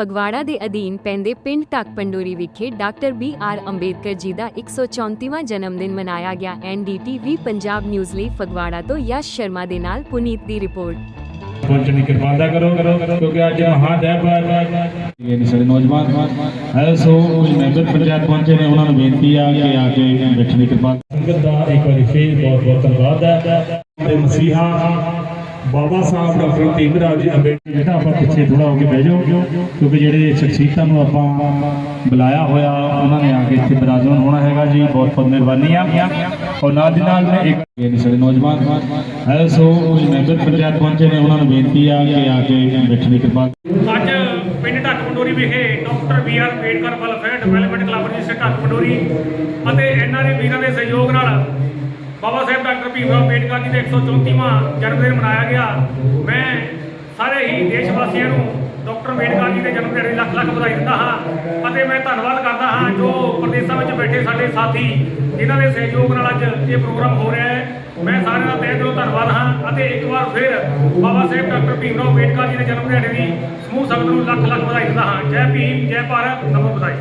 ਫਗਵਾੜਾ ਦੇ ਅਧੀਨ ਪੈਂਦੇ ਪਿੰਡ ਟੱਕ ਪੰਡੋਰੀ ਵਿਖੇ doctor B R Ambedkar ji ਦਾ 134ਵਾਂ ਜਨਮ ਦਿਨ ਮਨਾਇਆ ਗਿਆ। ਐਨਡੀਟੀਵੀ ਪੰਜਾਬ ਨਿਊਜ਼ ਲਈ ਫਗਵਾੜਾ ਤੋਂ ਯਸ਼ ਸ਼ਰਮਾ ਦੇ ਨਾਲ ਪੁਨੀਤ ਦੀ ਰਿਪੋਰਟ। ਪਹੁੰਚਣ ਦੀ ਕਿਰਪਾ ਕਰੋ ਕਿਉਂਕਿ ਅੱਜ ਮਹਾਦੇਵ ਇਹ ਨੇ ਸਾਡੇ ਨੌਜਵਾਨ ਹੈ ਸੋ ਕੁਝ ਮੈਂਬਰ ਪੰਚਾਇਤ ਪਹੁੰਚੇ ਨੇ ਉਹਨਾਂ ਨੂੰ ਬੇਨਤੀ ਆ ਕਿ ਆ ਕੇ ਬੈਠਣ ਦੀ ਕਿਰਪਾ। ਸੰਗਤ ਦਾ ਇੱਕ ਵਾਰੀ ਫੇਰ ਬਹੁਤ ਬਹੁਤ ਧੰਨਵਾਦ ਹੈ। ਤੇ ਮਸੀਹਾ ਬਾਬਾ ਸਾਹਿਬ, ਡਾਕਟਰ ਭੀਮਰਾਵ ਜੀ ਅੰਬੇਡਕਰ ਬੇਟਾ ਆਪਾਂ ਪਿੱਛੇ ਥੋੜਾ ਹੋ ਕੇ ਬਹਿ ਜਾਓ, ਕਿਉਂਕਿ ਜਿਹੜੇ ਸ਼ਖਸੀਅਤਾਂ ਨੂੰ ਆਪਾਂ ਬੁਲਾਇਆ ਹੋਇਆ, ਉਹਨਾਂ ਨੇ ਆ ਕੇ ਇੱਥੇ ਬਰਾਜ਼ਮਨ ਹੋਣਾ ਹੈਗਾ ਜੀ, ਬਹੁਤ ਬਹੁਤ ਮਿਹਰਬਾਨੀ ਆ। ਔਰ ਨਾਲ ਦੀ ਨਾਲ ਮੈਂ ਇੱਕ ਇਹ ਨੇ ਸਾਡੇ ਨੌਜਵਾਨ ਹੈ ਸੋ ਕੁਝ ਮੈਂਬਰ ਪੰਚਾਇਤ ਪਹੁੰਚੇ ਨੇ, ਉਹਨਾਂ ਨੂੰ ਬੇਨਤੀ ਆ ਕਿ ਆ ਕੇ ਬੈਠਣ ਦੀ ਕਿਰਪਾ ਅੱਜ ਪਿੰਡ ਢੱਕ ਪੰਡੋਰੀ ਵਿਖੇ doctor B R Ambedkar welfare development club register Dhak Pandori ਅਤੇ ਇਹਨਾਂ ਦੇ ਵੀਰਾਂ ਦੇ ਸਹਿਯੋਗ ਨਾਲ ਬਾਬਾ ਸਾਹਿਬ ਡਾਕਟਰ ਭੀਮ ਰਾਓ ਅੰਬੇਡਕਰ ਜੀ ਦਾ 134ਵਾਂ ਜਨਮ ਦਿਨ ਮਨਾਇਆ ਗਿਆ। ਮੈਂ ਸਾਰੇ ਹੀ ਦੇਸ਼ ਵਾਸੀਆਂ ਨੂੰ ਡਾਕਟਰ ਅੰਬੇਡਕਰ ਜੀ ਦੇ ਜਨਮ ਦਿਨ ਦੀ ਲੱਖ ਲੱਖ ਵਧਾਈ ਦਿੰਦਾ ਹਾਂ ਅਤੇ ਮੈਂ ਧੰਨਵਾਦ ਕਰਦਾ ਹਾਂ ਜੋ ਪ੍ਰਦੇਸ਼ਾਂ ਵਿੱਚ ਬੈਠੇ ਸਾਡੇ ਸਾਥੀ, ਜਿਨ੍ਹਾਂ ਦੇ ਸਹਿਯੋਗ ਨਾਲ ਅੱਜ ਇਹ ਪ੍ਰੋਗਰਾਮ ਹੋ ਰਿਹਾ ਹੈ। ਮੈਂ ਸਾਰਿਆਂ ਦਾ ਤਹਿ ਦਿਲੋਂ ਧੰਨਵਾਦ ਹਾਂ ਅਤੇ ਇੱਕ ਵਾਰ ਫਿਰ ਬਾਬਾ ਸਾਹਿਬ ਡਾਕਟਰ ਭੀਮ ਰਾਓ ਅੰਬੇਡਕਰ ਜੀ ਦੇ ਜਨਮ ਦਿਹਾੜੇ ਦੀ ਸਮੂਹ ਸੰਗਤ ਨੂੰ ਲੱਖ ਲੱਖ ਵਧਾਈ ਦਿੰਦਾ ਹਾਂ। ਜੈ ਭੀਮ, ਜੈ ਭਾਰਤ, ਨਮੋ ਵਧਾਈ